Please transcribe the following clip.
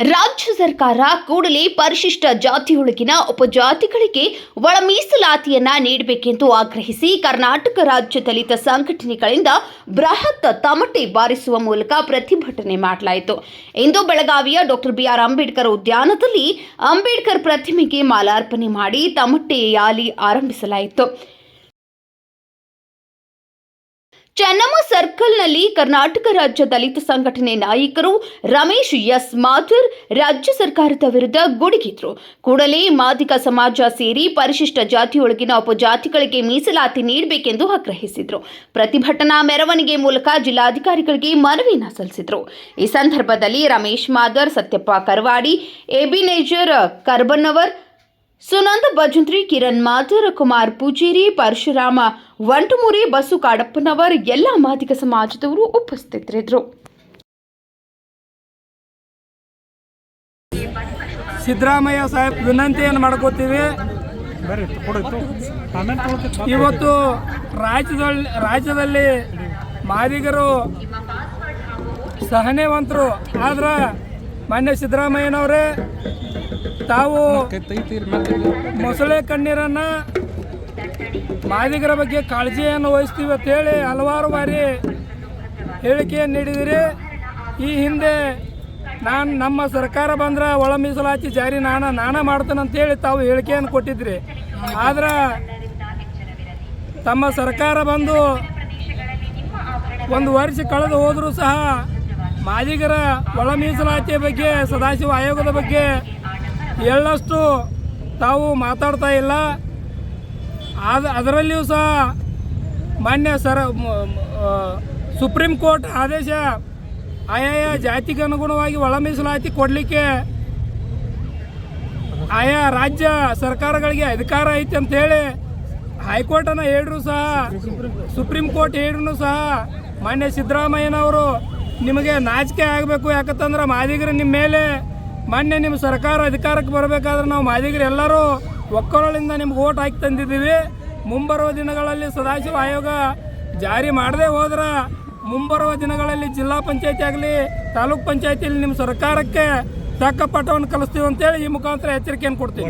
ರಾಜ್ಯ ಸರ್ಕಾರ ಕೂಡಲೇ ಪರಿಶಿಷ್ಟ ಜಾತಿಯೊಳಗಿನ ಉಪಜಾತಿಗಳಿಗೆ ಒಳ ಮೀಸಲಾತಿಯನ್ನ ನೀಡಬೇಕೆಂದು ಆಗ್ರಹಿಸಿ ಕರ್ನಾಟಕ ರಾಜ್ಯ ದಲಿತ ಸಂಘಟನೆಗಳಿಂದ ಬೃಹತ್ ತಮಟೆ ಬಾರಿಸುವ ಮೂಲಕ ಪ್ರತಿಭಟನೆ ಮಾಡಲಾಯಿತು. ಇಂದು ಬೆಳಗಾವಿಯ ಡಾಕ್ಟರ್ ಬಿಆರ್ ಅಂಬೇಡ್ಕರ್ ಉದ್ಯಾನದಲ್ಲಿ ಅಂಬೇಡ್ಕರ್ ಪ್ರತಿಮೆಗೆ ಮಾಲಾರ್ಪಣೆ ಮಾಡಿ ತಮಟೆ ಯಾಲಿ ಆರಂಭಿಸಲಾಯಿತು. ಚೆನ್ನಮ್ಮ ಸರ್ಕಲ್ನಲ್ಲಿ ಕರ್ನಾಟಕ ರಾಜ್ಯ ದಲಿತ ಸಂಘಟನೆ ನಾಯಕರು ರಮೇಶ್ ಎಸ್ ಮಾಥುರ್ ರಾಜ್ಯ ಸರ್ಕಾರದ ವಿರುದ್ಧ ಗುಡುಗಿದ್ರು. ಕೂಡಲೇ ಮಾದಿಗ ಸಮಾಜ ಸೇರಿ ಪರಿಶಿಷ್ಟ ಜಾತಿಯೊಳಗಿನ ಉಪಜಾತಿಗಳಿಗೆ ಮೀಸಲಾತಿ ನೀಡಬೇಕೆಂದು ಆಗ್ರಹಿಸಿದ್ರು. ಪ್ರತಿಭಟನಾ ಮೆರವಣಿಗೆ ಮೂಲಕ ಜಿಲ್ಲಾಧಿಕಾರಿಗಳಿಗೆ ಮನವಿಯನ್ನ ಸಲ್ಲಿಸಿದ್ರು. ಈ ಸಂದರ್ಭದಲ್ಲಿ ರಮೇಶ್ ಮಾದರ್, ಸತ್ಯಪ್ಪ ಕರವಾಡಿ ಎಬಿನೇಜರ್ ಕರ್ಬನ್ನವರ್ ಸುನಂದ ಭಜಂತ್ರಿ, ಕಿರಣ್ ಮಾಥುರ್ ಕುಮಾರ್ ಪೂಜೇರಿ, ಪರಶುರಾಮ, ವಂಟಮೂರಿ, ಬಸು ಕಾಡಪ್ಪನವರ್, ಎಲ್ಲ ಮಾದಿಗ ಸಮಾಜದವರು ಉಪಸ್ಥಿತರಿದ್ದರು ಸಿದ್ದರಾಮಯ್ಯ ಸಾಹೇಬ್ ವಿನಂತಿಯನ್ನು ಮಾಡ್ಕೋತೀವಿ. ಇವತ್ತು ರಾಜ್ಯದಲ್ಲಿ ರಾಜ್ಯದಲ್ಲಿ ಮಾದಿಗರು ಸಹನೆವಂತರು ಆದ್ರೆ ಮಾನ್ಯ ಸಿದ್ದರಾಮಯ್ಯನವರೇ ತಾವು ಮೊಸಳೆ ಕಣ್ಣೀರನ್ನು ಮಾದಿಗರ ಬಗ್ಗೆ ಕಾಳಜಿಯನ್ನು ವಹಿಸ್ತೀವಿ ಅಂತೇಳಿ ಹಲವಾರು ಬಾರಿ ಹೇಳಿಕೆಯನ್ನು ನೀಡಿದಿರಿ. ಈ ಹಿಂದೆ ನಾನು ನಮ್ಮ ಸರ್ಕಾರ ಬಂದ್ರೆ ಒಳ ಮೀಸಲಾತಿ ಜಾರಿ ನಾನು ನಾನೇ ಮಾಡ್ತೇನೆ ಅಂತೇಳಿ ತಾವು ಹೇಳಿಕೆಯನ್ನು ಕೊಟ್ಟಿದ್ರಿ. ಆದ್ರೆ ತಮ್ಮ ಸರ್ಕಾರ ಬಂದು ಒಂದು ವರ್ಷ ಕಳೆದು ಹೋದರೂ ಸಹ ಮಾದಿಗರ ಒಳ ಮೀಸಲಾತಿಯ ಬಗ್ಗೆ ಸದಾಶಿವ ಆಯೋಗದ ಬಗ್ಗೆ ಎಳ್ಳಷ್ಟು ತಾವು ಮಾತಾಡ್ತಾ ಇಲ್ಲ. ಆದ, ಅದರಲ್ಲಿಯೂ ಸಹ ಮಾನ್ಯ ಸರ ಸುಪ್ರೀಂ ಕೋರ್ಟ್ ಆದೇಶ ಆಯಾಯ ಜಾತಿಗೆ ಅನುಗುಣವಾಗಿ ಒಳ ಮೀಸಲಾತಿ ಕೊಡಲಿಕ್ಕೆ ಆಯಾ ರಾಜ್ಯ ಸರ್ಕಾರಗಳಿಗೆ ಅಧಿಕಾರ ಐತೆ ಅಂತೇಳಿ ಹೈಕೋರ್ಟನ್ನು ಹೇಳಿದ್ರು ಸಹ, ಸುಪ್ರೀಂ ಕೋರ್ಟ್ ಹೇಳಿದ್ರು ಸಹ ಮಾನ್ಯ ಸಿದ್ದರಾಮಯ್ಯನವರು ನಿಮಗೆ ನಾಚಿಕೆ ಆಗಬೇಕು. ಯಾಕಂತಂದ್ರೆ ಮಾದಿಗರು ನಿಮ್ಮ ಮೇಲೆ ಮೊನ್ನೆ ನಿಮ್ಮ ಸರ್ಕಾರ ಅಧಿಕಾರಕ್ಕೆ ಬರಬೇಕಾದ್ರೆ ನಾವು ಮಾದಿಗರು ಎಲ್ಲರೂ ಒಕ್ಕರೊಳಿಂದ ನಿಮ್ಗೆ ಓಟ್ ಹಾಕಿ ತಂದಿದ್ದೀವಿ. ಮುಂಬರುವ ದಿನಗಳಲ್ಲಿ ಸದಾಶಿವ ಆಯೋಗ ಜಾರಿ ಮಾಡದೆ ಹೋದ್ರೆ ಮುಂಬರುವ ದಿನಗಳಲ್ಲಿ ಜಿಲ್ಲಾ ಪಂಚಾಯತಿ ಆಗಲಿ, ತಾಲೂಕ್ ಪಂಚಾಯತಿಯಲ್ಲಿ ನಿಮ್ಮ ಸರ್ಕಾರಕ್ಕೆ ತಕ್ಕ ಪಾಠವನ್ನು ಕಲಿಸ್ತೀವಿ ಅಂತೇಳಿ ಈ ಮುಖಾಂತರ ಎಚ್ಚರಿಕೆಯನ್ನು ಕೊಡ್ತೀವಿ.